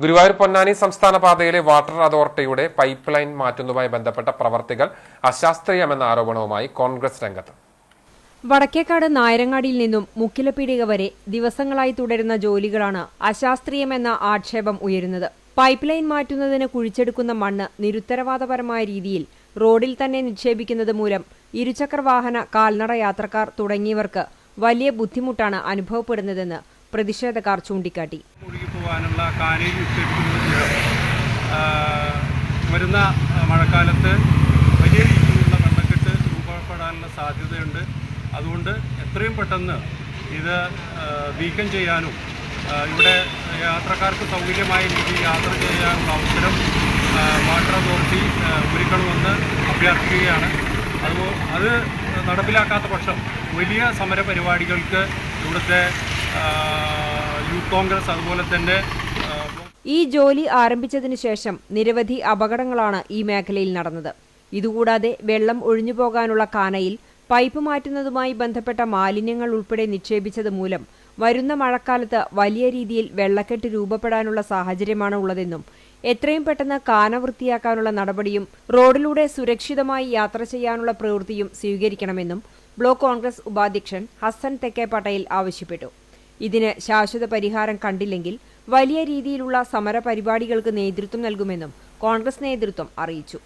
ഗുരുവായൂർ പൊന്നാനി സംസ്ഥാന പാതയിലെ വാട്ടർ അതോറിറ്റിയുടെ പൈപ്പ് ലൈൻ മാറ്റുന്നതുമായി ബന്ധപ്പെട്ട പ്രവർത്തികൾ അശാസ്ത്രീയമെന്ന ആരോപണവുമായി കോൺഗ്രസ് രംഗത്ത്. വടക്കേക്കാട് നായരങ്ങാടിയിൽ നിന്നും മുക്കിലപ്പീടിക വരെ ദിവസങ്ങളായി തുടരുന്ന ജോലികളാണ് അശാസ്ത്രീയമെന്ന ആക്ഷേപം ഉയരുന്നത്. പൈപ്പ് ലൈൻ മാറ്റുന്നതിന് കുഴിച്ചെടുക്കുന്ന മണ്ണ് നിരുത്തരവാദപരമായ രീതിയിൽ റോഡിൽ തന്നെ നിക്ഷേപിക്കുന്നത് മൂലം ഇരുചക്ര വാഹന കാൽനട യാത്രക്കാർ തുടങ്ങിയവർക്ക് വലിയ ബുദ്ധിമുട്ടാണ് അനുഭവപ്പെടുന്നതെന്ന് പ്രതിഷേധക്കാർ ചൂണ്ടിക്കാട്ടി. വരുന്ന മഴക്കാലത്ത് വലിയ രീതിയിലുള്ള വെള്ളക്കെട്ട് രൂപപ്പെടാനുള്ള സാധ്യതയുണ്ട്. അതുകൊണ്ട് എത്രയും പെട്ടെന്ന് ഇത് നീക്കം ചെയ്യാനും ഇവിടെ യാത്രക്കാർക്ക് സൗകര്യമായ രീതിയിൽ യാത്ര ചെയ്യാനുള്ള അവസരം വാട്ടർ അതോറിറ്റി ഒരുക്കണമെന്ന് അഭ്യർത്ഥിക്കുകയാണ്. അത് അത് നടപ്പിലാക്കാത്ത പക്ഷം വലിയ സമരപരിപാടികൾക്ക് ഇവിടുത്തെ കോൺഗ്രസ് അതുപോലെ തന്നെ ഈ ജോലി ആരംഭിച്ചതിനു ശേഷം നിരവധി അപകടങ്ങളാണ് ഈ മേഖലയിൽ നടന്നത്. ഇതുകൂടാതെ വെള്ളം ഒഴിഞ്ഞു പോകാനുള്ള കാനയിൽ പൈപ്പ് മാറ്റുന്നതുമായി ബന്ധപ്പെട്ട മാലിന്യങ്ങൾ ഉൾപ്പെടെ നിക്ഷേപിച്ചത് മൂലം വരുന്ന മഴക്കാലത്ത് വലിയ രീതിയിൽ വെള്ളക്കെട്ട് രൂപപ്പെടാനുള്ള സാഹചര്യമാണ് ഉള്ളതെന്നും എത്രയും പെട്ടെന്ന് കാന വൃത്തിയാക്കാനുള്ള നടപടിയും റോഡിലൂടെ സുരക്ഷിതമായി യാത്ര ചെയ്യാനുള്ള പ്രവൃത്തിയും സ്വീകരിക്കണമെന്നും ബ്ലോക്ക് കോൺഗ്രസ് ഉപാധ്യക്ഷൻ ഹസൻ തെക്കേ പട്ടേൽ ആവശ്യപ്പെട്ടു. ഇതിന് ശാശ്വത പരിഹാരം കണ്ടില്ലെങ്കിൽ വലിയ രീതിയിലുള്ള സമര പരിപാടികൾക്ക് നേതൃത്വം നൽകുമെന്നും കോൺഗ്രസ് നേതൃത്വം അറിയിച്ചു